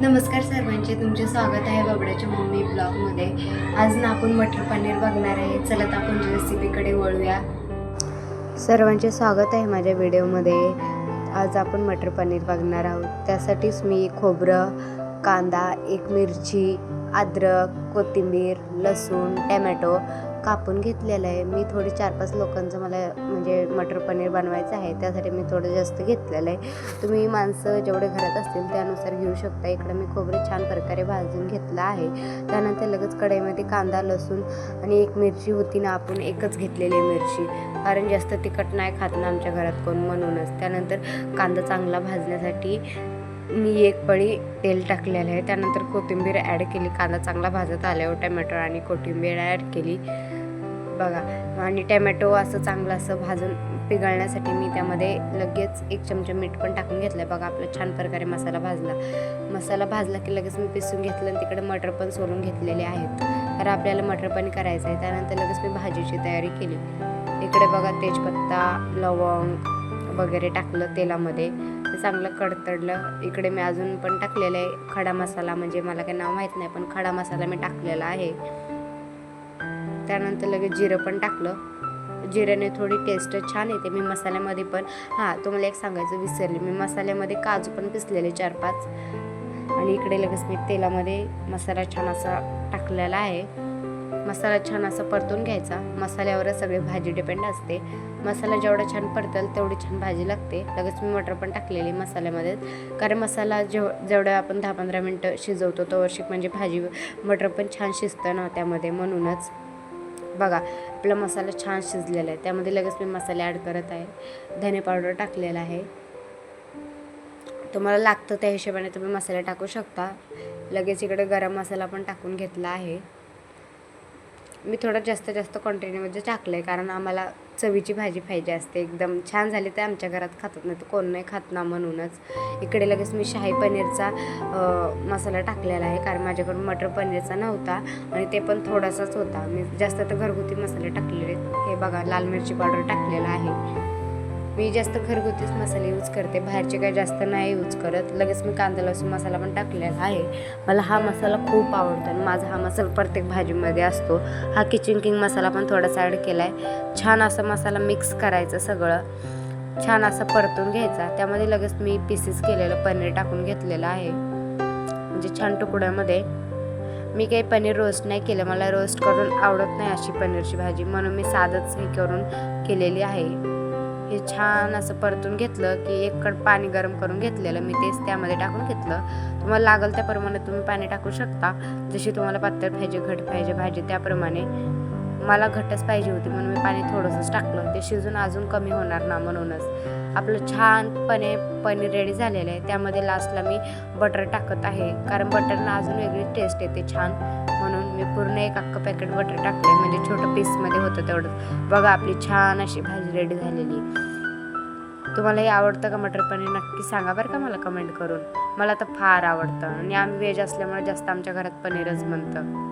नमस्कार सर्वांचे तुमचे स्वागत आहे बाबड्याच्या मम्मी ब्लॉगमध्ये. आज ना आपण मटर पनीर बघणार आहे. चला तर आपण रेसिपीकडे वळूया. सर्वांचे स्वागत आहे माझ्या व्हिडिओमध्ये. आज आपण मटर पनीर बघणार आहोत. त्यासाठीच मी खोबरं कांदा एक मिरची अद्रक कोथिंबीर लसूण टॅमॅटो कापून घेतलेलं आहे. मी थोडी चार पाच लोकांचं मला म्हणजे मटर पनीर बनवायचं आहे त्यासाठी मी थोडं जास्त घेतलेलं आहे. तुम्ही माणसं जेवढे घरात असतील त्यानुसार घेऊ शकता. इकडं मी खोबरं छान प्रकारे भाजून घेतलं आहे. त्यानंतर लगेच कढईमध्ये कांदा लसूण आणि एक मिरची होती ना आपण एकच घेतलेली आहे मिरची. कारण जास्त तिखट नाही खात ना आमच्या घरात कोण म्हणूनच. त्यानंतर कांदा चांगला भाजण्यासाठी मी एक पळी तेल टाकलेलं आहे. त्यानंतर कोथिंबीर ॲड केली. कांदा चांगला भाजत आल्यावर टमॅटो आणि कोथिंबीर ॲड केली. बघा आणि टमॅटो असं चांगलं असं भाजून पिघळण्यासाठी मी त्यामध्ये लगेच एक चमचा मीठ पण टाकून घेतलं आहे बघा आपलं छान प्रकारे मसाला भाजला. मसाला भाजला की लगेच मी पिसून घेतलं आणि तिकडे मटर पण सोलून घेतलेले आहेत. तर आपल्याला मटर पण करायचं आहे त्यानंतर लगेच मी भाजीची तयारी केली. इकडे बघा तेजपत्ता लवंग वगैरे टाकलं तेलामध्ये. ते चांगलं कडतडलं. इकडे मी अजून पण टाकलेलं आहे खडा मसाला. म्हणजे मला काही नाव माहीत नाही पण खडा मसाला मी टाकलेला आहे. त्यानंतर लगेच जिरं पण टाकलं. जिऱ्याने थोडी टेस्ट छान येते. मी मसाल्यामध्ये पण हां तुम्हाला एक सांगायचं विसरले. मी मसाल्यामध्ये काजू पण पिसलेले चार पाच आणि इकडे लगेच मी तेलामध्ये मसाला छान असा टाकलेला आहे. मसाला छान असा परतून घ्यायचा. मसाल्यावरच सगळी भाजी डिपेंड असते. मसाला जेवढा छान परतल तेवढी छान भाजी लागते. लगेच मी मटर पण टाकलेली मसाल्यामध्ये. कारण मसाला जेव जेवढं आपण दहा पंधरा मिनटं शिजवतो तो वर्षिक म्हणजे भाजी मटर पण छान शिजतं ना त्यामध्ये म्हणूनच. बघा आपला मसाला छान शिजलेला आहे. त्यामध्ये लगेच मी मसाले ॲड करत आहे. धने पावडर टाकलेला आहे. तुम्हाला लागतं त्या हिशोबाने तुम्ही मसाले टाकू शकता. लगेच इकडे गरम मसाला पण टाकून घेतला आहे. मी थोडं जास्त जास्त क्वांटिटीमध्ये टाकलं आहे कारण आम्हाला चवीची भाजी पाहिजे असते. एकदम छान झाली तर आमच्या घरात खातात नाही तर कोण नाही खात ना म्हणूनच. इकडे लगेच मी शाही पनीरचा मसाला टाकलेला आहे कारण माझ्याकडून मटर पनीरचा नव्हता आणि ते पण थोडासाच होता. मी जास्त तर घरगुती मसाले टाकलेले आहेत. हे बघा लाल मिरची पावडर टाकलेला आहे. मी जास्त घरगुतीच मसाले यूज करते. बाहेरचे काही जास्त नाही यूज करत. लगेच मी कांदा लसूण मसाला पण टाकलेला आहे. मला हा मसाला खूप आवडतो आणि माझा हा मसाला प्रत्येक भाजीमध्ये असतो. हा किचन किंग मसाला पण थोडासा ॲड केला आहे छान असा मसाला मिक्स करायचं सगळं. छान असं परतून घ्यायचा. त्यामध्ये लगेच मी पीसेस केलेलं पनीर टाकून घेतलेलं आहे. म्हणजे छान तुकड्यामध्ये. मी काही पनीर रोस्ट नाही केलं. मला रोस्ट करून आवडत नाही अशी पनीरची भाजी. म्हणून मी साधंच हे करून केलेली आहे. हे छान असं परतून घेतलं की एक कड पाणी गरम करून घेतलेलं. मी तेच त्यामध्ये टाकून घेतलं. तुम्हाला लागल त्याप्रमाणे तुम्ही पाणी टाकू शकता. जशी तुम्हाला पातळ पाहिजे घट पाहिजे भाजी त्याप्रमाणे. मला घटच पाहिजे होती म्हणून मी पाणी थोडंसंच टाकलं. ते शिजून अजून कमी होणार ना म्हणूनच. आपलं छानपणे पनीर रेडी झालेलं आहे. त्यामध्ये लास्टला मी बटर टाकत आहे. कारण बटरनं अजून वेगळी टेस्ट येते छान. मी पूर्ण एक अख्खं पॅकेट बटर टाकलं म्हणजे छोटं पीसमध्ये होतं तेवढं. बघा आपली छान अशी भाजी रेडी झालेली. तुम्हाला हे आवडतं का मटर पनीर? नक्की सांगा बरं का मला कमेंट करून. मला तर फार आवडतं. आणि आम्ही व्हेज असल्यामुळे जास्त आमच्या घरात पनीरच बनतं.